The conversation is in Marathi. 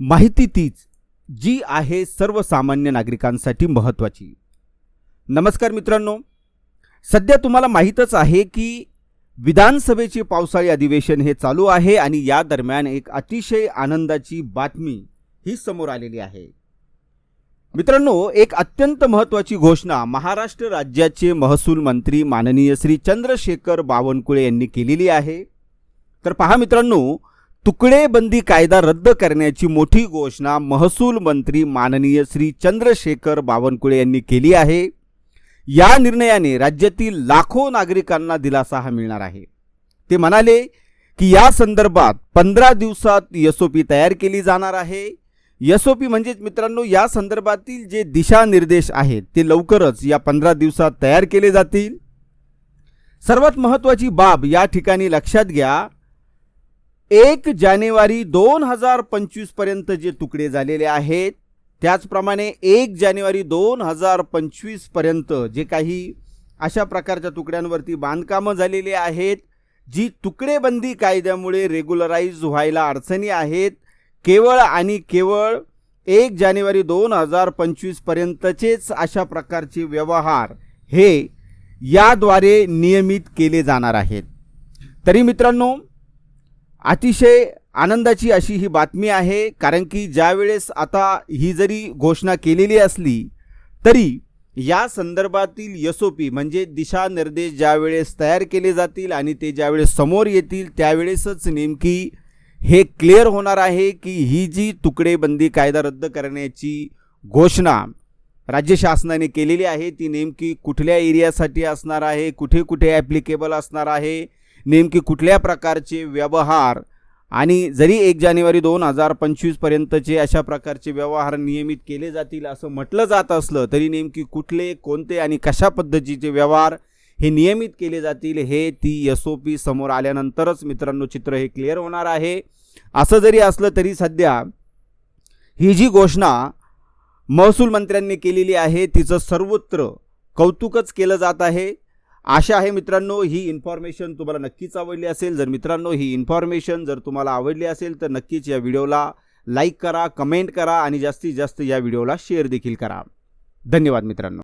माहिती तीच जी आहे सर्वसामान्य नागरिकांसाठी महत्त्वाची. नमस्कार मित्रांनो. सध्या तुम्हाला माहीतच आहे की विधानसभेचे पावसाळी अधिवेशन हे चालू आहे आणि या दरम्यान एक अतिशय आनंदाची बातमी ही समोर आलेली आहे. मित्रांनो एक अत्यंत महत्त्वाची घोषणा महाराष्ट्र राज्याचे महसूल मंत्री माननीय श्री चंद्रशेखर बावनकुळे यांनी केलेली आहे. तर पहा मित्रांनो तुकडेबंदी कायदा रद्द करण्याची मोठी घोषणा महसूल मंत्री माननीय श्री चंद्रशेखर बावनकुळे यांनी केली आहे. या निर्णयाने राज्यातील लाखो नागरिकांना दिलासा हा मिळणार आहे. ते म्हणाले की या संदर्भात पंधरा दिवसात एस ओ पी तयार केली जाणार आहे. एस ओ पी म्हणजेच मित्रांनो या संदर्भातील जे दिशानिर्देश आहेत ते लवकरच या पंधरा दिवसात तयार केले जातील. सर्वात महत्त्वाची बाब या ठिकाणी लक्षात घ्या. एक जानेवारी दोन हजार पंचवीसपर्यंत जे तुकडे झालेले आहेत त्याचप्रमाणे एक जानेवारी दोन हजार पंचवीसपर्यंत जे काही अशा प्रकारच्या तुकड्यांवरती बांधकामं झालेली आहेत जी तुकडेबंदी कायद्यामुळे रेग्युलराईज व्हायला अडचणी आहेत केवळ आणि केवळ एक जानेवारी दोन हजार पंचवीस पर्यंतचेच अशा प्रकारचे व्यवहार हे याद्वारे नियमित केले जाणार आहेत. तरी मित्रांनो अतिशय आनंदाची अशी ही बातमी आहे कारण की ज्यावेळेस आता ही जरी घोषणा केलेली असली तरी या संदर्भातील एस ओ पी म्हणजे दिशानिर्देश ज्यावेळेस तयार केले जातील आणि ते ज्यावेळेस समोर येतील त्यावेळेसच नेमकी हे क्लिअर होणार आहे की ही जी तुकडेबंदी कायदा रद्द करण्याची घोषणा राज्य शासनाने केलेली आहे ती नेमकी कुठल्या एरियासाठी असणार आहे कुठे कुठे ॲप्लिकेबल असणार आहे नेमकी कुठल्या प्रकारचे व्यवहार आणि जरी एक जानेवारी दोन हजार पंचवीसपर्यंतचे अशा प्रकारचे व्यवहार नियमित केले जातील असं म्हटलं जात असलं तरी नेमकी कुठले कोणते आणि कशा पद्धतीचे व्यवहार हे नियमित केले जातील हे ती एस ओ पी समोर आल्यानंतरच मित्रांनो चित्र हे क्लिअर होणार आहे. असं जरी असलं तरी सध्या ही जी घोषणा महसूल मंत्र्यांनी केलेली आहे तिचं सर्वत्र कौतुकच केलं जात आहे. आशा आहे मित्रांनो ही इन्फॉर्मेशन तुम्हाला नक्कीच आवडली असेल. जर मित्रांनो ही इन्फॉर्मेशन जर तुम्हाला आवडली असेल तर नक्कीच या व्हिडिओला लाईक करा कमेंट करा आणि जास्तीत जास्त या व्हिडिओला शेअर देखील करा. धन्यवाद मित्रांनो.